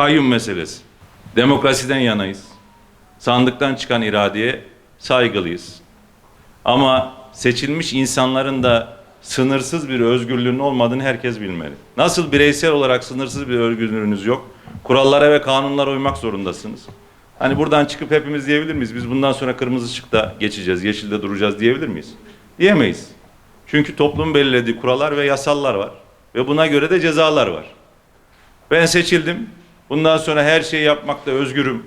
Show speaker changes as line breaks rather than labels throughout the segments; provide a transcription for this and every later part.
kayyum meselesi. Demokrasiden yanayız. Sandıktan çıkan iradeye saygılıyız. Ama seçilmiş insanların da sınırsız bir özgürlüğünün olmadığını herkes bilmeli. Nasıl bireysel olarak sınırsız bir özgürlüğünüz yok, kurallara ve kanunlara uymak zorundasınız. Hani buradan çıkıp hepimiz diyebilir miyiz? Biz bundan sonra kırmızı ışıkta geçeceğiz, yeşilde duracağız diyebilir miyiz? Diyemeyiz. Çünkü toplum belirlediği kurallar ve yasallar var. Ve buna göre de cezalar var. Ben seçildim. Bundan sonra her şeyi yapmakta özgürüm.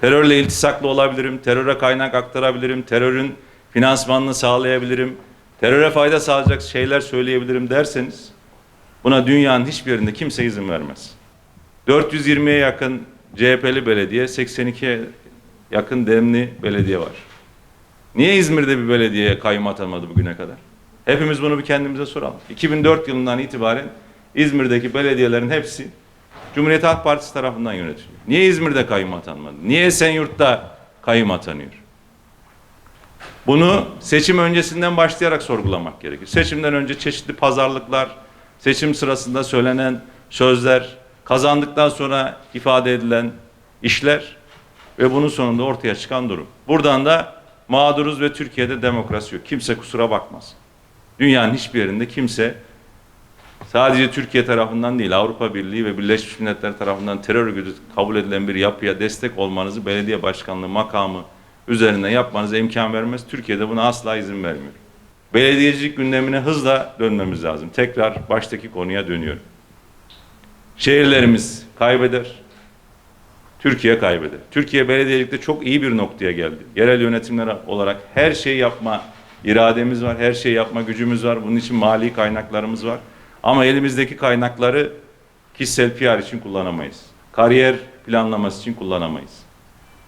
Terörle iltisaklı olabilirim, teröre kaynak aktarabilirim, terörün finansmanını sağlayabilirim, teröre fayda sağlayacak şeyler söyleyebilirim derseniz buna dünyanın hiçbir yerinde kimse izin vermez. 420'ye yakın CHP'li belediye, 82'ye yakın demli belediye var. Niye İzmir'de bir belediyeye kayyum atamadı bugüne kadar? Hepimiz bunu bir kendimize soralım. 2004 yılından itibaren İzmir'deki belediyelerin hepsi Cumhuriyet Halk Partisi tarafından yönetiliyor. Niye İzmir'de kayyum atanmadı? Niye Esenyurt'ta kayyum atanıyor? Bunu seçim öncesinden başlayarak sorgulamak gerekir. Seçimden önce çeşitli pazarlıklar, seçim sırasında söylenen sözler, kazandıktan sonra ifade edilen işler ve bunun sonunda ortaya çıkan durum. Buradan da mağduruz ve Türkiye'de demokrasi yok. Kimse kusura bakmaz. Dünyanın hiçbir yerinde kimse sadece Türkiye tarafından değil Avrupa Birliği ve Birleşmiş Milletler tarafından terör örgütü kabul edilen bir yapıya destek olmanızı belediye başkanlığı makamı üzerinde yapmanıza imkan vermez. Türkiye'de buna asla izin vermiyor. Belediyecilik gündemine hızla dönmemiz lazım. Tekrar baştaki konuya dönüyorum. Şehirlerimiz kaybeder. Türkiye kaybeder. Türkiye belediyecilikte çok iyi bir noktaya geldi. Yerel yönetimler olarak her şeyi yapma irademiz var, her şeyi yapma gücümüz var. Bunun için mali kaynaklarımız var. Ama elimizdeki kaynakları kişisel PR için kullanamayız. Kariyer planlaması için kullanamayız.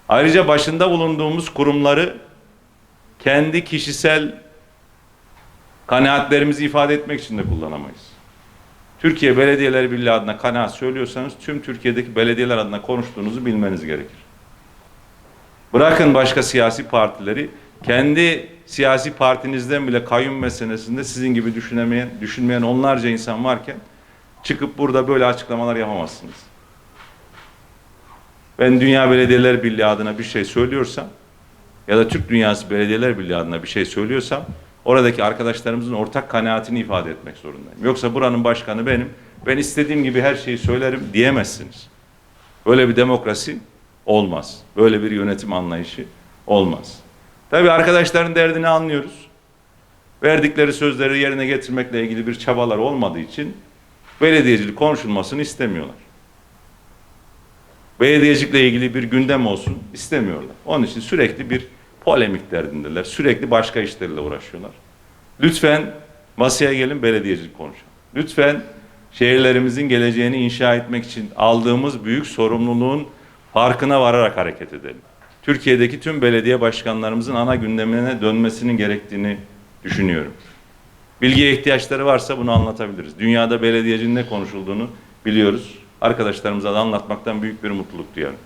Ayrıca başında bulunduğumuz kurumları kendi kişisel kanaatlerimizi ifade etmek için de kullanamayız. Türkiye Belediyeler Birliği adına kanaat söylüyorsanız tüm Türkiye'deki belediyeler adına konuştuğunuzu bilmeniz gerekir. Bırakın başka siyasi partileri, kendi siyasi partinizden bile kayyum meselesinde sizin gibi düşünemeyen, düşünmeyen onlarca insan varken çıkıp burada böyle açıklamalar yapamazsınız. Ben Dünya Belediyeler Birliği adına bir şey söylüyorsam ya da Türk Dünyası Belediyeler Birliği adına bir şey söylüyorsam oradaki arkadaşlarımızın ortak kanaatini ifade etmek zorundayım. Yoksa buranın başkanı benim, ben istediğim gibi her şeyi söylerim diyemezsiniz. Böyle bir demokrasi olmaz. Böyle bir yönetim anlayışı olmaz. Tabii arkadaşların derdini anlıyoruz. Verdikleri sözleri yerine getirmekle ilgili bir çabalar olmadığı için belediyecilik konuşulmasını istemiyorlar. Belediyecilikle ilgili bir gündem olsun istemiyorlar. Onun için sürekli bir polemik derdindeler. Sürekli başka işlerle uğraşıyorlar. Lütfen masaya gelin belediyecilik konuşalım. Lütfen şehirlerimizin geleceğini inşa etmek için aldığımız büyük sorumluluğun farkına vararak hareket edelim. Türkiye'deki tüm belediye başkanlarımızın ana gündemine dönmesinin gerektiğini düşünüyorum. Bilgiye ihtiyaçları varsa bunu anlatabiliriz. Dünyada belediyecinin ne konuşulduğunu biliyoruz. Arkadaşlarımıza da anlatmaktan büyük bir mutluluk duyarım.